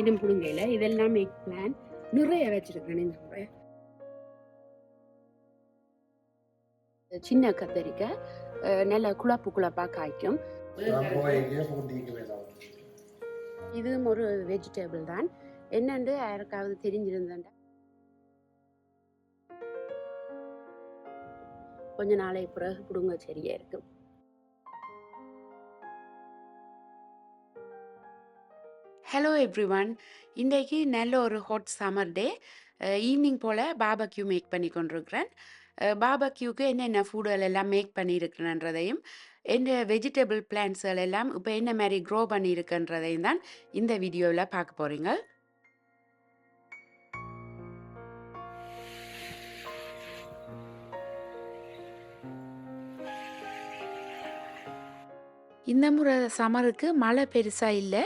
இன்னும் புடுங்கையில். இதெல்லாம் egg plan நிறைய வச்சிருக்கேன் இந்த முறை. சின்ன கத்தரிக்காய் நல்ல குழப்பு குழப்பாக காய்க்கும். இதுவும் ஒரு வெஜிடபிள் தான். என்னண்டு யாருக்காவது தெரிஞ்சிருந்தா கொஞ்ச நாளை பிறகு பிடுங்க சரியா இருக்கும். ஹலோ எவ்ரி ஒன் இன்றைக்கு நல்ல ஒரு ஹாட் சம்மர் டே ஈவினிங் போல் பாபக்யூ மேக் பண்ணி கொண்டிருக்கிறேன். பாபக்யூக்கு என்னென்ன ஃபுட்டுகள் எல்லாம் மேக் பண்ணியிருக்கிறேன்றதையும் எந்த வெஜிடபிள் பிளான்ட்ஸ்கள் எல்லாம் இப்போ என்ன மாதிரி க்ரோ பண்ணியிருக்குன்றதையும் தான் இந்த வீடியோவில் பார்க்க போகிறீங்க இந்த முறை சம்மருக்கு மழை பெருசாக இல்லை.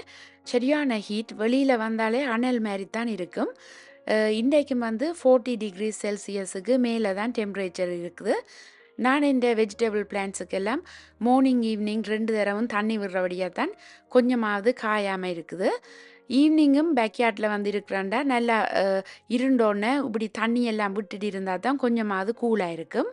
சரியான ஹீட் வெளியில் வந்தாலே அனல் மாதிரி தான் இருக்கும் இன்றைக்கும் வந்து ஃபோர்ட்டி டிகிரி செல்சியஸுக்கு மேலே தான் டெம்பரேச்சர் இருக்குது. நான் இந்த வெஜிடபிள் பிளான்ட்ஸுக்கெல்லாம் மார்னிங் ஈவினிங் ரெண்டு தடவும் தண்ணி விடுறபடியாக தான் கொஞ்சமாவது காயாமல் இருக்குது. ஈவினிங்கும் பேக்யார்டில் வந்து இருக்கிறாண்டா நல்லா இருண்டோன்னே இப்படி தண்ணி எல்லாம் விட்டுட்டு இருந்தால் தான் கொஞ்சமாவது கூலாக இருக்கும்.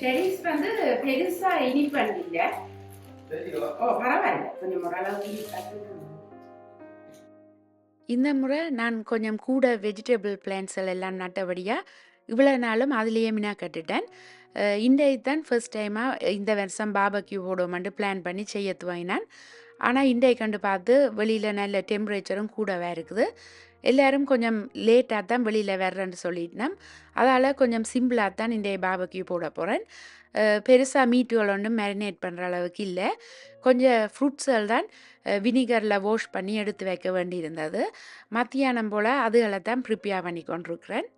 செரிஸ் வந்து பெருசா இனிப்பண்ணில்ல ஓ பரவாயில்ல. கொஞ்சம் ஓரளவு இந்த முறை நான் கொஞ்சம் கூட வெஜிடபிள் பிளான்ட்ஸ் எல்லாம் நட்டபடியாக இவ்வளோ நாளும் அதுலேயே மினா கட்டுட்டேன் இந்த இதுதான் ஃபர்ஸ்ட் டைமாக இந்த வருஷம் பாபக்யூ போடுவோம்னு பிளான் பண்ணி செய்ய துவங்கினான். ஆனால் இன்றை கண்டு பார்த்து வெளியில் நல்ல டெம்பரேச்சரும் கூடவே இருக்குது. எல்லாரும் கொஞ்சம் லேட்டாக தான் வெளியில் வர்றேன்னு சொல்லிட்டேன் அதால் கொஞ்சம் சிம்பிளாக தான் இந்த பாபக்யூ போட போகிறேன் பெருசாக மீட்டுகள் ஒன்றும் மேரினேட் பண்ணுற அளவுக்கு இல்லை. கொஞ்சம் ஃப்ரூட்ஸ்கள் தான் வினிகரில் வாஷ் பண்ணி எடுத்து வைக்க வேண்டியிருந்தது. மத்தியானம் போல் அதுகளை தான் ப்ரிப்பேர் பண்ணி கொண்டிருக்கிறேன்.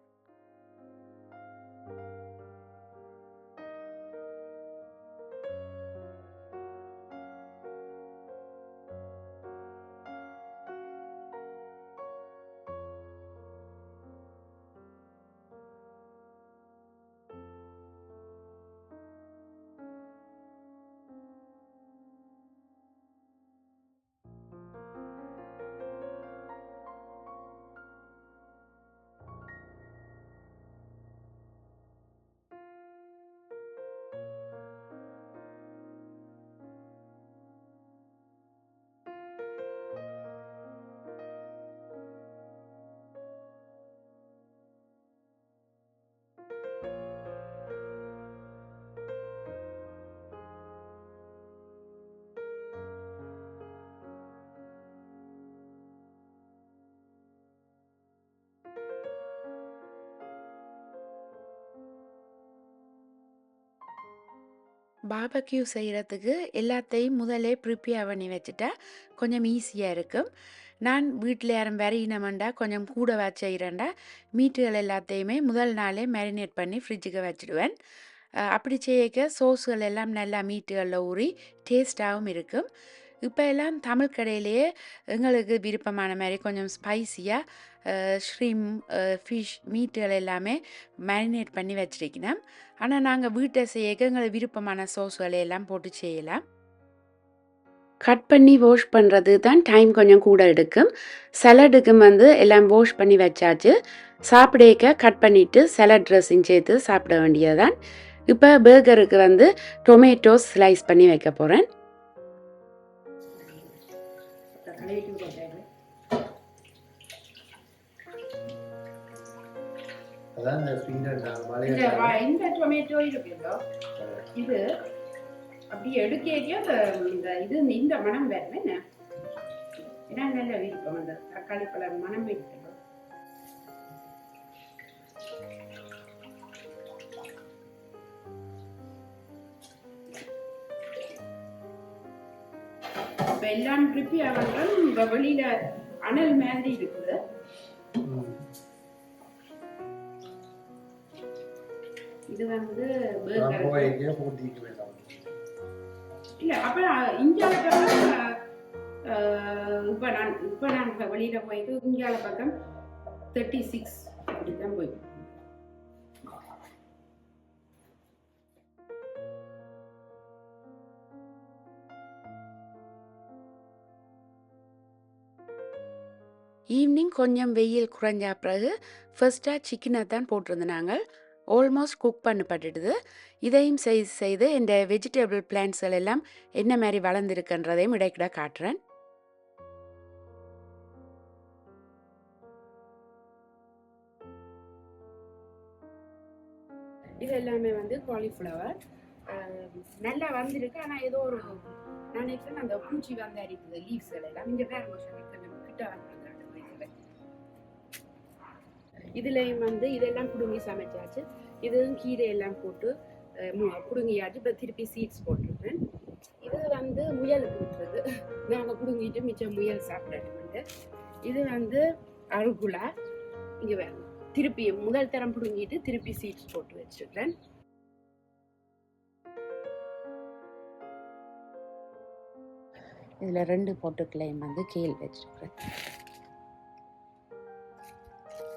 பாபக்யூ செய்கிறதுக்கு எல்லாத்தையும் முதலே ப்ரிப்பேர் பண்ணி வச்சுட்டா கொஞ்சம் ஈஸியாக இருக்கும். நான் வீட்டில் யாரும் வரையினமெண்டா கொஞ்சம் கூட வச்சுக்கிறேன்டா மீட்டுகள் எல்லாத்தையுமே முதல் நாளே மேரினேட் பண்ணி ஃப்ரிட்ஜுக்கு வச்சுடுவேன். அப்படி செய்யக்க சோஸ்கள் எல்லாம் நல்லா மீட்டுகளில் ஊறி டேஸ்ட்டாகவும் இருக்கும். இப்போ எல்லாம் தமிழ் கடையிலேயே எங்களுக்கு விருப்பமான மாதிரி கொஞ்சம் ஸ்பைசியாக ஷ்ரீம் ஃபிஷ் மீட்டுகள் எல்லாமே மேரினேட் பண்ணி வச்சிருக்கணும். ஆனால் நாங்கள் வீட்டை செய்யக்க எங்களுக்கு விருப்பமான சோஸ்களை எல்லாம் போட்டு செய்யலாம். கட் பண்ணி வாஷ் பண்ணுறது தான் டைம் கொஞ்சம் கூட எடுக்கும். சலடுக்கும் வந்து எல்லாம் வாஷ் பண்ணி வச்சாச்சு. சாப்பிடக்க கட் பண்ணிவிட்டு சலட் ட்ரெஸ்ஸிங் சேர்த்து சாப்பிட வேண்டியதுதான். இப்போ பர்கருக்கு வந்து டொமேட்டோஸ் ஸ்லைஸ் பண்ணி வைக்க போகிறேன் finger நான் இந்த டொமேட்டோ இருக்குதோ இது அப்படி அந்த இந்த இது இந்த மனம் வேறு என்ன? ஏன்னா நல்ல விருப்பம் அந்த தக்காளி பழம் மனம் இருக்கிறது இப்ப எல்லாம் ப்ரிப்பேர் பண்றோம் இப்ப வெளியில அனல் மாதிரி இருக்குது. இது வந்து இல்ல அப்ப இந்தியாவுக்கு இப்போ நான் இப்போ நான் வெளியில் போயிட்டு இந்தியால பக்கம் தேர்ட்டி சிக்ஸ் அப்படி தான் போயிட்டு. ஈவினிங் கொஞ்சம் வெயில் குறைஞ்ச பிறகு ஃபர்ஸ்ட்டாக சிக்கனை தான் போட்டிருந்தாங்க ஆல்மோஸ்ட் குக் பண்ணப்பட்டுடுது. இதையும் செய்து செய்து இந்த வெஜிடபிள் பிளான்ட்ஸ்கள் எல்லாம் என்ன மாதிரி வளர்ந்துருக்குன்றதையும் இடைக்கிட காட்டுறேன். இது எல்லாமே வந்து காலிஃப்ளவர் நல்லா வந்திருக்கு ஆனால் ஏதோ ஒரு நினைக்கிறேன் அந்த பூச்சி வந்து அரிக்குது லீவ்ஸ்கள் எல்லாம். இங்கே வேறு கொஞ்சம் கிட்ட வந்து இதுலேயும் வந்து இதெல்லாம் பிடுங்கி சமைச்சாச்சு. இதுவும் கீரை எல்லாம் போட்டு அஹ், பிடுங்கியாச்சு இப்போ திருப்பி சீட்ஸ் போட்டிருப்பேன் இது வந்து முயலுக்கு விட்டுறது நாங்கள் பிடுங்கிட்டு மிச்சம் முயல் சாப்பிட்டு இது வந்து அருகுலா இங்கே வேணும் திருப்பி முதல் தரம் பிடுங்கிட்டு திருப்பி சீட்ஸ் போட்டு வச்சிருக்கிறேன் இதில் ரெண்டு போட்டுக்களையும் வந்து கீழ் வச்சுருக்குறேன்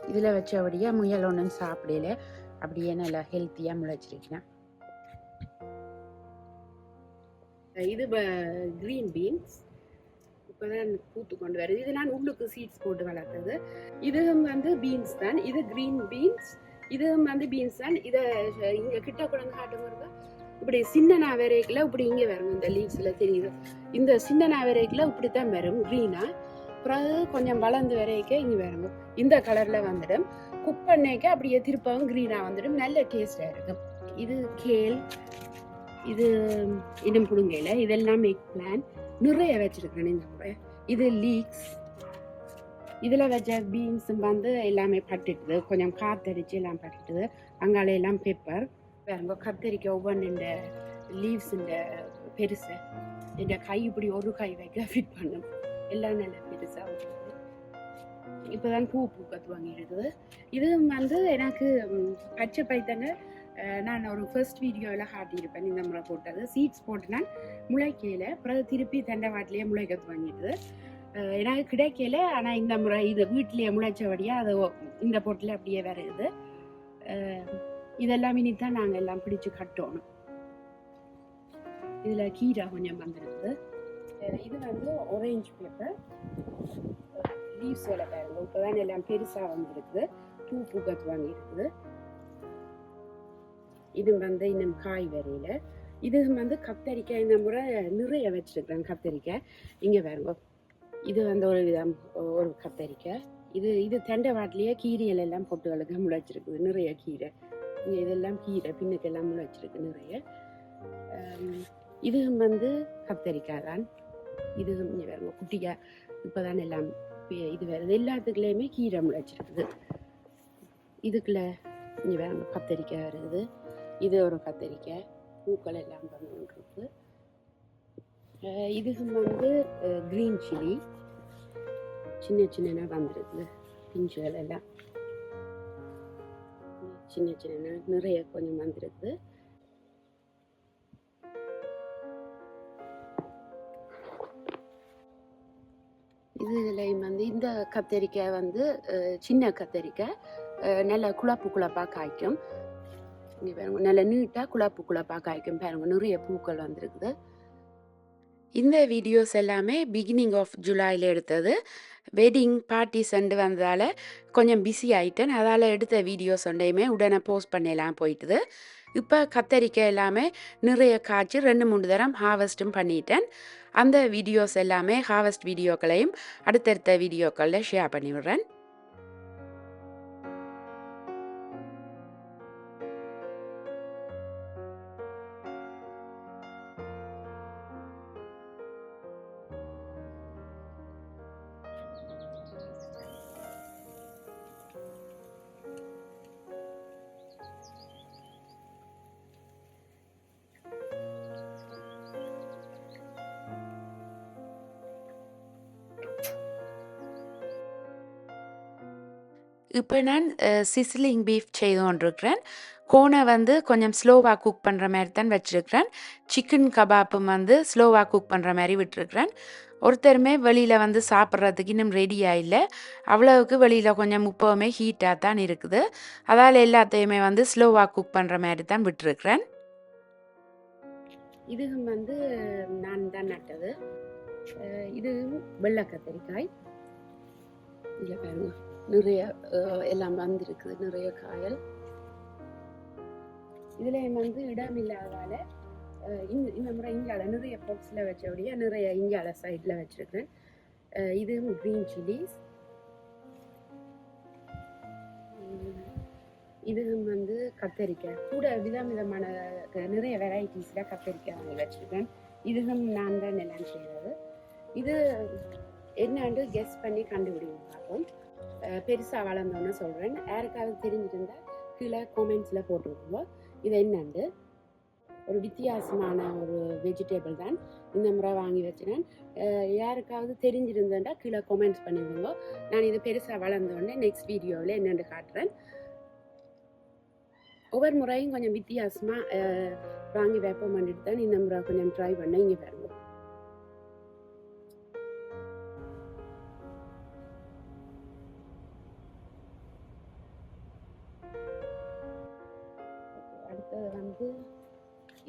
இதில் வச்சபடியே முயல் ஒன்றும் சாப்பிடல. அப்படியே நல்லா ஹெல்த்தியாக முளைச்சிருக்கேன் இது க்ரீன் பீன்ஸ் இப்போ தான் பூத்து கொண்டு வருது. இது நான் உள்ளுக்கு சீட்ஸ் போட்டு வளர்த்தது. இதுவும் வந்து பீன்ஸ் தான். இது க்ரீன் பீன்ஸ் இதுவும் வந்து பீன்ஸ் தான். இதை இங்கே கிட்ட குழந்தை காட்டுங்க இப்படி சின்ன நாவரைக்கில் இப்படி இங்கே வரும் இந்த லீவ்ஸில் தெரியுது. இந்த சின்ன நாவரேக்கில் இப்படி தான் வரும் க்ரீனாக அப்புறம் கொஞ்சம் வளர்ந்து வரைக்கும் இங்கே வரும் இந்த கலரில் வந்துடும் குக் பண்ணேக்க அப்படியே திருப்பவும் க்ரீனாக வந்துடும். நல்ல டேஸ்டாக இருக்கும். இது கேல் இது இன்னும் புடுங்கையில். இதெல்லாம் மேக் பிளான் நிறைய வச்சிருக்கிறேன் இந்த முறை. இது லீக்ஸ் இதில் வச்ச பீன்ஸும் வந்து எல்லாமே பட்டுட்டுது கொஞ்சம் காத்தடிச்சு எல்லாம் பட்டுட்டுது அங்கால எல்லாம் பேப்பர் வேற கத்தரிக்காய் ஒவ்வொன்று இந்த லீவ்ஸ் இந்த பெருசு. இந்த கை இப்படி ஒரு கை வைக்க ஃபிட் பண்ணும். எல்லாம் நல்ல பெருசாக இப்போ இப்போதான் பூ பூக்கத்து வாங்கியிருக்குது. இது வந்து எனக்கு ம், பச்சை பைத்தங்க நான் ஒரு ஃபர்ஸ்ட் வீடியோவில் காட்டியிருப்பேன். இந்த முறை போட்டது. சீட்ஸ் போட்டு நான் முளைக்கையில் அப்புறம் திருப்பி தண்டவாட்டிலேயே முளைக்கத்து வாங்கிடுது எனக்கு கிடைக்கல. ஆனால் இந்த முறை இது வீட்டிலேயே முளைச்சபடியாக அது இந்த பொட்டில் அப்படியே வருது இதெல்லாம் இனி தான் நாங்கள் எல்லாம் பிடிச்சு கட்டணும். இதில் கீரை கொஞ்சம் வந்துருக்குது. இது வந்து ஒரேஞ்ச் பேப்பர் லீவ்ஸ் வேலை பாருங்க. இப்போதான் எல்லாம் பெருசாக வந்துருக்குது பூ பூக்கத்து வாங்கியிருக்குது இது வந்து இன்னும் காய் வரையில். இது வந்து கத்தரிக்காய். இந்த முறை நிறைய வச்சுருக்குறேன் கத்தரிக்காய். இங்கே பாருங்க. இது வந்து ஒரு விதம் ஒரு கத்தரிக்காய். இது இது தெண்டவாட்டிலேயே கீரைகள் எல்லாம் பொட்டுகளுக்கு முளைச்சிருக்குது நிறைய கீரை. இங்கே இதெல்லாம் கீரை பின்னுக்கெல்லாம் முளைச்சிருக்கு நிறைய. ஆம், இதுவும் வந்து கத்தரிக்காய் தான். இதுவும் இங்கே பாருங்க. குட்டியாக இப்போதான் எல்லாம் இது வருது எல்லாத்துக்குள்ளேயுமே கீரை முளைச்சிருக்குது இதுக்குள்ள இங்கே வேற கத்தரிக்காய் வருது இது ஒரு கத்தரிக்காய் பூக்கள் எல்லாம் பண்ணிருக்கு இதுக்கு வந்து க்ரீன் சில்லி சின்ன சின்னதாக வந்துருக்குது பிஞ்சுகள் எல்லாம். சின்ன சின்ன நிறைய கொஞ்சம் வந்துருக்குது இதுலேயும் வந்து இந்த கத்தரிக்காய் வந்து சின்ன கத்தரிக்காய். நல்ல குழப்பு குழப்பாக காய்க்கும். இங்கே பாருங்க நல்ல நீட்டாக குழப்பு குழப்பாக காய்க்கும். பாருங்க நிறைய பூக்கள் வந்திருக்குது. இந்த வீடியோஸ் எல்லாமே பிகினிங் ஆஃப் ஜூலையில் எடுத்தது. வெட்டிங் பார்ட்டிஸ் அண்டு வந்ததால் கொஞ்சம் பிஸி ஆயிட்டேன். அதால் எடுத்த வீடியோஸ் ஒன்றையுமே உடனே போஸ்ட் பண்ணலாம் போயிட்டுது. இப்போ கத்தரிக்காய் எல்லாமே நிறைய காய்ச்சி ரெண்டு மூணு தரம் ஹார்வெஸ்ட்டும் பண்ணிட்டேன். அந்த வீடியோஸ் எல்லாமே ஹார்வெஸ்ட் வீடியோக்களையும் அடுத்தடுத்த வீடியோக்களில் ஷேர் பண்ணி இப்போ நான் சிஸ்லிங் பீஃப் செய்து கொண்டிருக்கிறேன் கோனை வந்து கொஞ்சம் ஸ்லோவாக குக் பண்ணுற மாதிரி தான் வச்சுருக்கிறேன். சிக்கன் கபாப்பும் வந்து ஸ்லோவாக குக் பண்ணுற மாதிரி விட்டுருக்கிறேன். ஒருத்தருமே வெளியில் வந்து சாப்பிட்றதுக்கு இன்னும் ரெடியாக இல்லை. அவ்வளவுக்கு வெளியில் கொஞ்சம் இப்போவுமே ஹீட்டாக தான் இருக்குது. அதால் எல்லாத்தையுமே வந்து ஸ்லோவாக குக் பண்ணுற மாதிரி தான் விட்டுருக்கிறேன். இதுவும் வந்து நான் தான் நட்டது. இதுவும் வெள்ளை கத்திரிக்காய். இல்லை பாருங்க. நிறைய எல்லாம் வந்திருக்குது. நிறைய காயல். இதுல வந்து இடம் இல்லாதால இந்த இந்த முறை இங்கால நிறைய பாக்ஸில் வச்சபடியே நிறைய இங்கால சைடில் வச்சுருக்கேன். இதுவும் க்ரீன் சில்லிஸ் இதுவும் வந்து கத்தரிக்காய். கூட விதம் விதமான க- நிறைய வெரைட்டிஸில் கத்தரிக்காய் வாங்கி வச்சுருக்கேன். இதுவும் நான் தான் எல்லாம் செய்கிறது இது என்னான்னு கெஸ் பண்ணி கண்டுபிடிங்க பார்ப்போம். பெருசாக வளர்ந்தோன்னு சொல்கிறேன் யாருக்காவது தெரிஞ்சிருந்தா கீழே கொமெண்ட்ஸில் போட்டுருக்கோங்க இது என்னண்டு? ஒரு வித்தியாசமான ஒரு வெஜிடபிள் தான். இந்த முறை வாங்கி வச்சுனேன் யாருக்காவது தெரிஞ்சிருந்தேன்டா கீழே கொமெண்ட்ஸ் பண்ணிவிடுங்க நான் இது பெருசாக வளர்ந்தோடனே நெக்ஸ்ட் வீடியோவில் என்னென்னு காட்டுறேன். ஒவ்வொரு முறையும் கொஞ்சம் வித்தியாசமாக வாங்கி வைப்போம் பண்ணிட்டு தான் இந்த முறை கொஞ்சம் ட்ரை பண்ண இங்கே வரணும்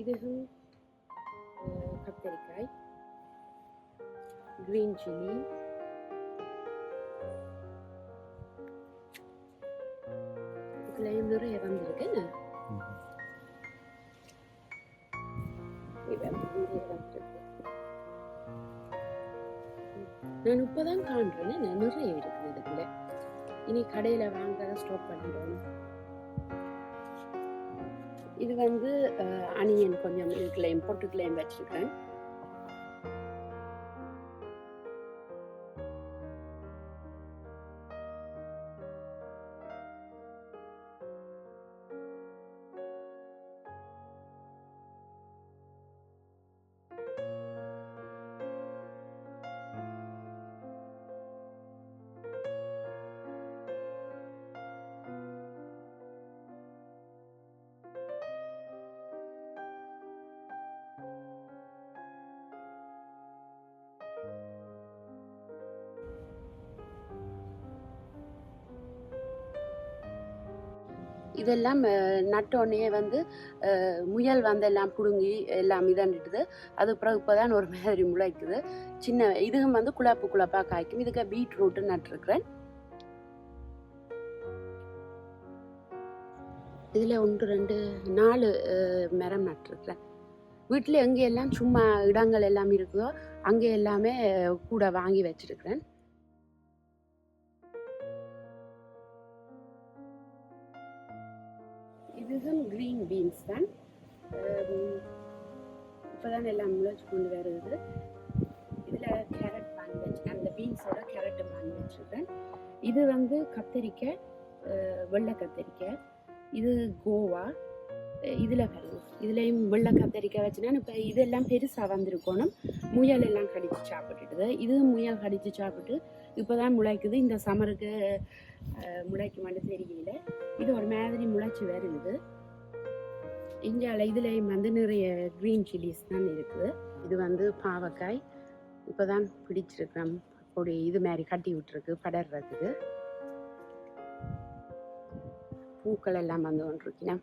இதுவும் கத்தரிக்காய் கிரீன் சில்லி இதுலேயும் நிறைய வந்திருக்கு நான் இப்போதான் காண்றேன் நிறைய இருக்குது இதுக்குள்ள இனி கடையில் வாங்க ஸ்டாப் பண்ணிடுவோம் இது வந்து அனியன் கொஞ்சம் இதுக்குள்ளேயும் பொட்டுக்குள்ளேயும் வச்சிருக்கேன். இதெல்லாம் நட்டோடனே வந்து முயல் வந்து எல்லாம் பிடுங்கி எல்லாம் இதண்டுட்டுது அது பிறகு இப்போதான் ஒரு மாதிரி முளைக்குது. சின்ன இதுவும் வந்து குழப்பு குழப்பாக காய்க்கும். இதுக்கு பீட்ரூட்டு நட்டுருக்குறேன். இதில் ஒன்று ரெண்டு நாலு மரம் நட்டுருக்குறேன். வீட்டில் எங்கே எல்லாம் சும்மா இடங்கள் எல்லாம் இருக்குதோ அங்கே எல்லாமே கூட வாங்கி வச்சிருக்கிறேன். இதுதான் க்ரீன் பீன்ஸ் தான். இப்போதான் எல்லாம் முளைச்சு கொண்டு வருது. இதில் கேரட் வாங்கி வச்சு அந்த பீன்ஸோட கேரட்டு வாங்கி வச்சுருக்கேன். இது வந்து கத்திரிக்காய் வெள்ளை கத்திரிக்காய். இது கோவா. இதில் வரும் இதுலேயும் வெள்ளை கத்தரிக்காய் வச்சுனா இப்போ இதெல்லாம் பெருசாக வந்திருக்கணும். முயல் எல்லாம் கடித்து சாப்பிட்டுட்டுது இது. முயல் கடித்து சாப்பிட்டு இப்போ தான் முளைக்குது. இந்த சமருக்கு அஹ், முளைக்குமான்னு தெரியல. இது ஒரு மாதிரி முளைச்சி வருது. இந்தியாவில் இதுலேயும் வந்து நிறைய க்ரீன் சில்லிஸ் தான் இருக்குது இது வந்து பாவக்காய். இப்போ தான் பிடிச்சிருக்கிறோம் அப்படி இது மாதிரி கட்டி விட்டுருக்கு படர்றதுக்கு பூக்கள் எல்லாம் வந்து கொண்டிருக்கிறேன்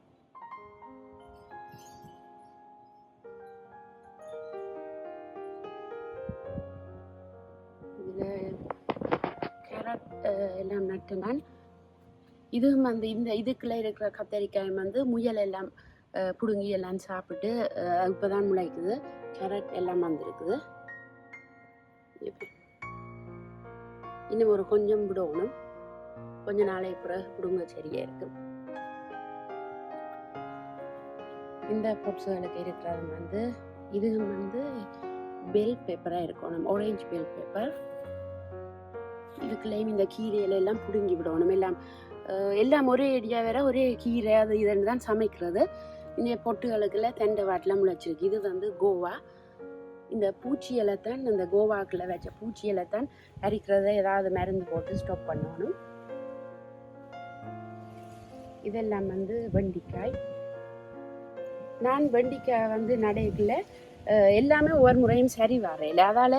எல்லாம் நட்டு நான் இதுவும் வந்து இந்த இதுக்குள்ள இருக்கிற கத்தரிக்காய் வந்து முயல் எல்லாம் பிடுங்கி புடுங்கி எல்லாம் சாப்பிட்டு இப்போதான் முளைக்குது. கேரட் எல்லாம் வந்திருக்குது. இன்னும் ஒரு கொஞ்சம் விடணும். கொஞ்ச நாளை பிறகு பிடுங்க சரியா இருக்கு. இந்த பொட்ஸுகளுக்கு இருக்கிறது வந்து இதுவும் வந்து பெல் பேப்பராக இருக்கணும். ஆரஞ்சு பெல் பேப்பர் இதுக்குள்ளேயும் இந்த கீரையில எல்லாம் பிடுங்கி விடணும். எல்லாம் எல்லாம் ஒரே அடியா வேற ஒரே கீரை அது இதுன்னு தான் சமைக்கிறது. இந்த பொட்டுகளுக்குள்ள தெண்டை வாட்டில் முளைச்சிருக்கு இது வந்து கோவா. இந்த பூச்சி இலைத்தான் இந்த கோவாக்கில் வச்ச பூச்சி இலைத்தான் அரிக்கிறத ஏதாவது மருந்து போட்டு ஸ்டாப் பண்ணணும். இதெல்லாம் வந்து வெண்டிக்காய். நான் வெண்டிக்காய் வந்து நடைக்குள்ள எல்லாமே ஒவ்வொரு முறையும் சரி வரையில அதால்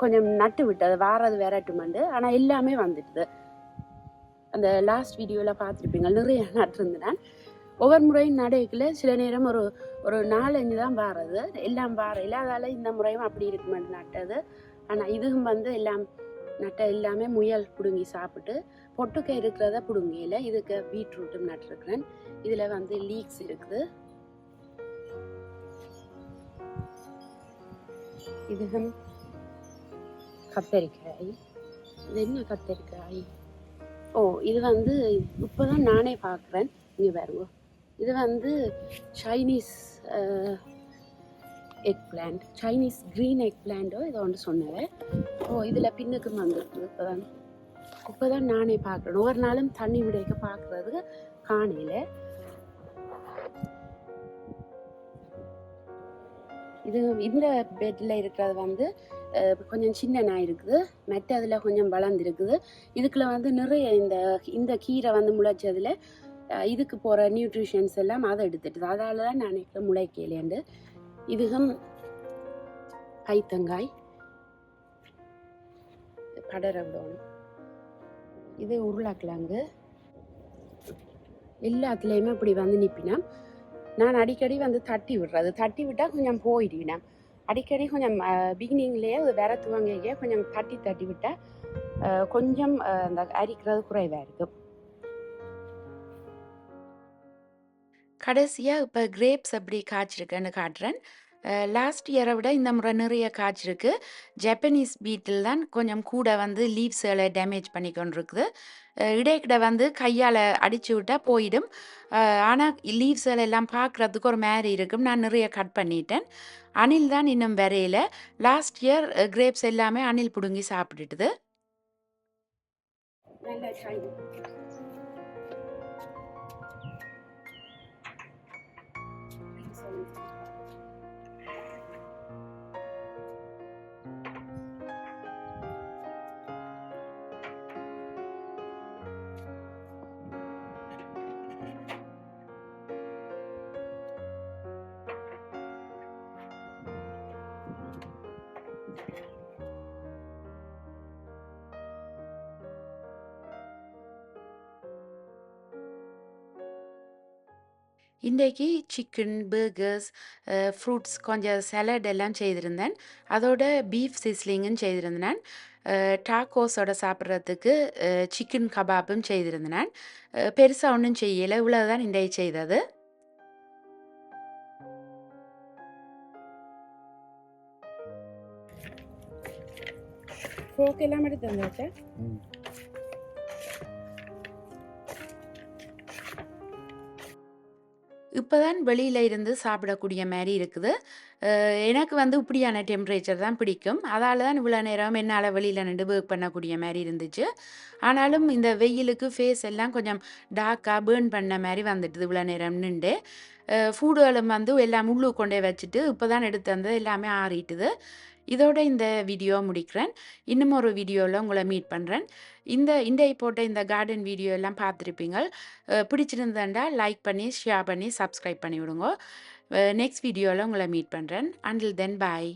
கொஞ்சம் நட்டு விட்டது வாரது வேறட்டுமண்டு ஆனால் எல்லாமே வந்துடுது. அந்த லாஸ்ட் வீடியோவில் பார்த்துருப்பீங்க நிறைய நட்டுருந்தேன் ஒவ்வொரு முறையும் நடக்கல. சில நேரம் ஒரு ஒரு நாலஞ்சு தான் வாரது. எல்லாம் வாரையில் அதால் இந்த முறையும் அப்படி இருக்குமெண்டு நட்டது. ஆனால் இதுவும் வந்து எல்லாம் நட்ட எல்லாமே முயல் பிடுங்கி சாப்பிட்டு பொட்டுக்கை இருக்கிறத பிடுங்கியில் இதுக்கு பீட்ரூட்டும் நட்டிருக்கிறேன். இதில் வந்து லீக்ஸ் இருக்குது. இதுவும் கத்தரிக்காய் இது என்ன கத்தரிக்காய் ஓ இது வந்து இப்போதான் நானே பார்க்குறேன் இங்கே பாருங்க இது வந்து Chinese eggplant Chinese green எக் பிளான்ட்டோ இதை ஒன்று சொன்னேன் ஓ இதில் பின்னுக்கு வந்துருக்குது இப்போ தான் இப்போ தான் நானே பார்க்குறேன் ஒவ்வொரு நாளும் தண்ணி விடைக்க பார்க்குறதுக்கு காணையில் இது இந்த பெட்டில் இருக்கிறது வந்து கொஞ்சம் சின்ன நாய் இருக்குது. மற்ற அதில் கொஞ்சம் வளர்ந்துருக்குது. இதுக்குள்ள வந்து நிறைய இந்த இந்த கீரை வந்து முளைச்சதில் இதுக்கு போகிற நியூட்ரிஷன்ஸ் எல்லாம் அதை எடுத்துட்டுது அதால் தான் நான் நினைக்கிறேன் முளைக்கலேண்டு இதுவும் கைத்தங்காய் படர இது உருளைக்கிழங்கு. எல்லாத்துலேயுமே இப்படி வந்து நிற்பினா நான் அடிக்கடி வந்து தட்டி விடுறது. தட்டி விட்டால் கொஞ்சம் போயிடுவேன். அடிக்கடி கொஞ்சம் பிகினிங்லேயே வேற துவங்கியே கொஞ்சம் தட்டி தட்டி விட்டால் கொஞ்சம் அந்த அரிக்கிறது குறைவாக இருக்கும் கடைசியாக இப்போ கிரேப்ஸ் எப்படி காய்ச்சிருக்கேன்னு காட்டுறேன். லாஸ்ட் இயரை விட இந்த முறை நிறைய காய்ச்சிருக்கு ஜப்பனீஸ் பீட்டில் தான் கொஞ்சம் கூட வந்து லீவ்ஸுகளை டேமேஜ் பண்ணி கொண்டிருக்குது. இடைக்கிட வந்து கையால் அடித்து விட்டால் போயிடும். ஆனால் லீவ்ஸுகள் எல்லாம் பார்க்குறதுக்கு ஒரு மாதிரி இருக்கும். நான் நிறைய கட் பண்ணிட்டேன். அணில் தான் இன்னும் வரையில. லாஸ்ட் இயர் கிரேப்ஸ் எல்லாமே அணில் பிடுங்கி சாப்பிட்டுட்டுது. இன்றைக்கு சிக்கன் பர்கர்ஸ் ஃப்ரூட்ஸ் கொஞ்சம் சலட் எல்லாம் செய்திருந்தேன். அதோட பீஃப் சிஸ்லிங்கும் செய்திருந்தேன். டாக்கோஸோட சாப்பிட்றதுக்கு சிக்கன் கபாப்பும் செய்திருந்தேன். பெருசாக ஒன்றும் செய்யலை. இவ்வளோதான் இன்றைக்கு செய்தது. ஃபோக் எல்லாம் எடுத்து வந்தாச்சா இப்போ இப்போதான் வெளியில் இருந்து சாப்பிடக்கூடிய மாதிரி இருக்குது. எனக்கு வந்து இப்படியான டெம்பரேச்சர் தான் பிடிக்கும். அதால தான் இவ்வளோ நேரம் என்னால் வெளியில் நின்று ஒர்க் பண்ணக்கூடிய மாதிரி இருந்துச்சு. ஆனாலும் இந்த வெயிலுக்கு ஃபேஸ் எல்லாம் கொஞ்சம் டார்க்காக பேர்ன் பண்ண மாதிரி வந்துட்டுது இவ்வளோ நேரம் நின்று. ஃபுட்டுகளும் வந்து எல்லாம் உள்ளு கொண்டே வச்சுட்டு இப்போ தான் எடுத்து வந்தது எல்லாமே ஆறிட்டுது. இதோட இந்த வீடியோ முடிக்கிறேன். இன்னும் ஒரு வீடியோவில் உங்களை மீட் பண்ணுறேன் இந்த இன்றைய போட்ட இந்த கார்டன் வீடியோ எல்லாம் பார்த்துருப்பீங்க பிடிச்சிருந்தேன்டா பிடிச்சிருந்தாண்டா லைக் பண்ணி ஷேர் பண்ணி சப்ஸ்கிரைப் பண்ணி விடுங்க நெக்ஸ்ட் வீடியோவில் உங்களை மீட் பண்ணுறேன் அண்டில் தென் பாய்